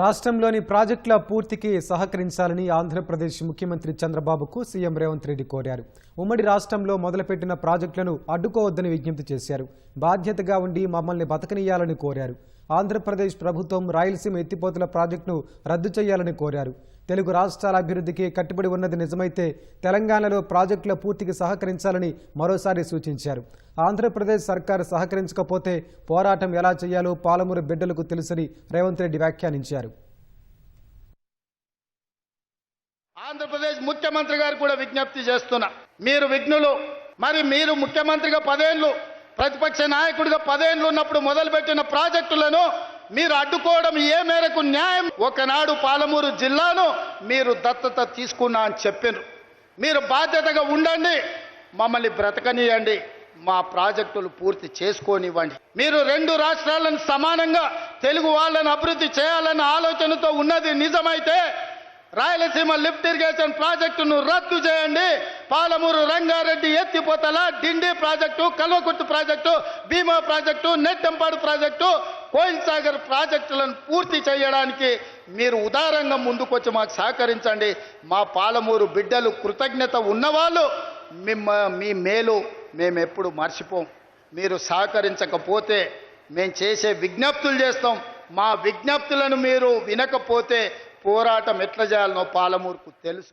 రాష్ట్రంలోని ప్రాజెక్టుల పూర్తికి సహకరించాలని ఆంధ్రప్రదేశ్ ముఖ్యమంత్రి చంద్రబాబుకు సీఎం రేవంత్ రెడ్డి కోరారు. ఉమ్మడి రాష్ట్రంలో మొదలుపెట్టిన ప్రాజెక్టులను అడ్డుకోవద్దని విజ్ఞప్తి చేశారు. బాధ్యతగా ఉండి మమ్మల్ని బతకనీయాలని కోరారు. ఆంధ్రప్రదేశ్ ప్రభుత్వం రాయలసీమ ఎత్తిపోతుల ప్రాజెక్టును రద్దు చేయాలని కోరారు. తెలుగు రాష్ట్రాల అభివృద్ధికి కట్టుబడి ఉన్నది నిజమైతే తెలంగాణలో ప్రాజెక్టుల పూర్తికి సహకరించాలని మరోసారి సూచించారు. ఆంధ్రప్రదేశ్ సర్కారు సహకరించకపోతే పోరాటం ఎలా చేయాలో పాలమూరు బిడ్డలకు తెలుసని రేవంత్ రెడ్డి వ్యాఖ్యానించారు. ఆంధ్రప్రదేశ్ ముఖ్యమంత్రి గారు కూడా విజ్ఞప్తి చేస్తున్నా. మీరు విఘ్నులు మరి మీరు ముఖ్యమంత్రిగా పదేళ్ళు ప్రతిపక్ష నాయకుడిగా పదేళ్ళు ఉన్నప్పుడు మొదలుపెట్టిన ప్రాజెక్టులను మీరు అడ్డుకోవడం ఏ మేరకు న్యాయం? ఒకనాడు పాలమూరు జిల్లాను మీరు దత్తత తీసుకున్నా అని చెప్పినారు మీరు బాధ్యతగా ఉండండి మమ్మల్ని బ్రతకనియండి మా ప్రాజెక్టులు పూర్తి చేసుకోనివ్వండి. మీరు రెండు రాష్ట్రాలను సమానంగా తెలుగు వాళ్ళని అభివృద్ధి చేయాలన్న ఆలోచనతో ఉన్నది నిజమైతే రాయలసీమ లిఫ్ట్ ఇరిగేషన్ ప్రాజెక్టును రద్దు చేయండి పాలమూరు రంగారెడ్డి ఎత్తిపోతల Dindi project Kalwakurthy project Bhima project Nettempadu project Koil Sagar ప్రాజెక్టులను పూర్తి చేయడానికి మీరు ఉదారంగా ముందుకొచ్చి మాకు సహకరించండి. మా పాలమూరు బిడ్డలు కృతజ్ఞత ఉన్నవాళ్ళు మిమ్మ మీ మేలు మేము ఎప్పుడు మర్చిపోం. మీరు సహకరించకపోతే మేము చేసే విజ్ఞప్తులు చేస్తాం. మా విజ్ఞప్తులను మీరు వినకపోతే పోరాటం ఎట్లా చేయాలనో పాలమూరుకు తెలుసు.